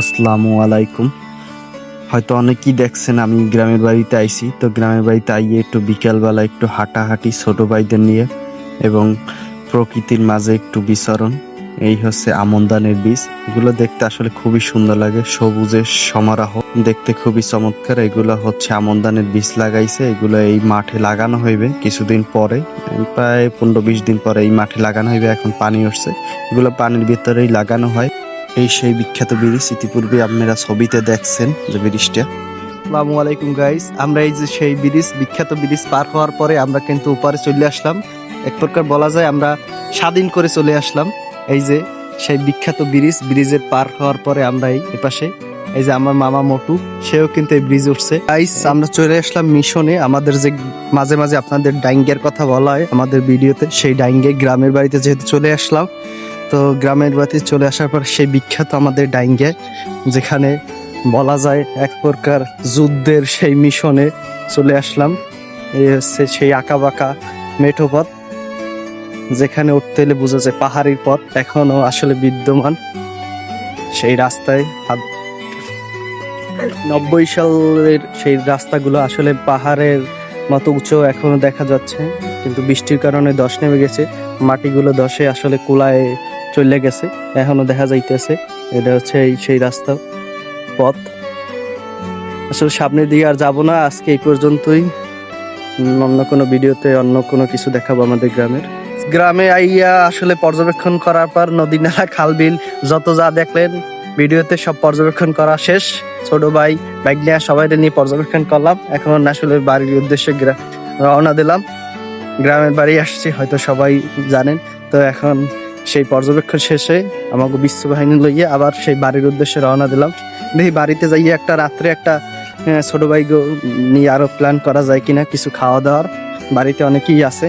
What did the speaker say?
আসসালামু আলাইকুম। হয়তো অনেকেই দেখছেন, আমি গ্রামের বাড়িতে আইছি। তো গ্রামের বাড়িতে আইয়ে একটু বিকেলবেলা একটু হাঁটাহাঁটি ছোট ভাইদের নিয়ে এবং প্রকৃতির মাঝে একটু বিচরণ। এই হচ্ছে আমন্দানের বীজ। এগুলো দেখতে আসলে খুবই সুন্দর লাগে। সবুজের সমারোহ দেখতে খুবই চমৎকার। এগুলো হচ্ছে আমন্দানের বীজ লাগাইছে। এগুলো এই মাঠে লাগানো হইবে কিছুদিন পরে। প্রায় পনেরো বিশ দিন পরে এই মাঠে লাগানো হইবে। এখন পানি উঠছে। এগুলো পানির ভিতরেই লাগানো হয়। এই সেই বিখ্যাত ব্রিজ ইতিপূর্বে আপনারা ছবিতে দেখছেন যে ব্রিজটা। আসসালামু আলাইকুম গাইস আমরা এই যে সেই ব্রিজ, বিখ্যাত ব্রিজ পার হওয়ার পরে আমরা কিন্তু উপরে চলে আসলাম। এক প্রকার বলা যায় আমরা স্বাধীন করে চলে আসলাম। এই যে সেই বিখ্যাত ব্রিজ, ব্রিজের পার হওয়ার পরে আমরা এই এপাশে, এই যে আমার মামা মোটু, সেও কিন্তু এই ব্রিজ উঠছে। গাইস আমরা চলে আসলাম মিশনে। আমাদের যে মাঝে মাঝে আপনাদের ডাইঙ্গের কথা বলা হয় আমাদের ভিডিওতে, সেই ডাইঙ্গে গ্রামের বাড়িতে যেহেতু চলে আসলাম। তো গ্রামের বাড়িতে চলে আসার পর সেই বিখ্যাত আমাদের ডাইঙ্গে, যেখানে বলা যায় এক প্রকার যুদ্ধের সেই মিশনে চলে আসলাম। এই হচ্ছে সেই আঁকা বাঁকা মেঠো পথ, যেখানে উঠতে এলে বোঝা যায় পাহাড়ি পথ এখনও আসলে বিদ্যমান। সেই রাস্তায় নব্বই সালের সেই রাস্তাগুলো আসলে পাহাড়ের মতো উঁচু এখনও দেখা যাচ্ছে, কিন্তু বৃষ্টির কারণে দশ নেমে গেছে। মাটিগুলো দশে আসলে কুলায় চলে গেছে। এখনও দেখা যাইতেছে, এটা হচ্ছে এই সেই রাস্তা পথ। আসলে সামনের দিকে আর যাব না, আজকে এই পর্যন্তই। অন্য কোনো ভিডিওতে অন্য কোনো কিছু দেখাবো আমাদের গ্রামের। গ্রামে আইয়া আসলে পর্যবেক্ষণ করার পর নদী নালা, খাল, বিল, যত যা দেখলেন, ভিডিওতে সব পর্যবেক্ষণ করা শেষ। ছোট ভাই, বাইক নিয়ে সবাই নিয়ে পর্যবেক্ষণ করলাম। এখন আসলে বাড়ির উদ্দেশ্যে রওনা দিলাম। গ্রামের বাড়ি আসছি, হয়তো সবাই জানেন। তো এখন সেই পর্যবেক্ষণ শেষে আমাকে বিশ্ববাহিনী লইয়ে আবার সেই বাড়ির উদ্দেশ্যে রওনা দিলাম। দেখি বাড়িতে যাইয়ে একটা রাত্রে একটা ছোটো ভাই নিয়ে আরও প্ল্যান করা যায় কিনা, কিছু খাওয়া দাওয়ার বাড়িতে অনেকেই আছে।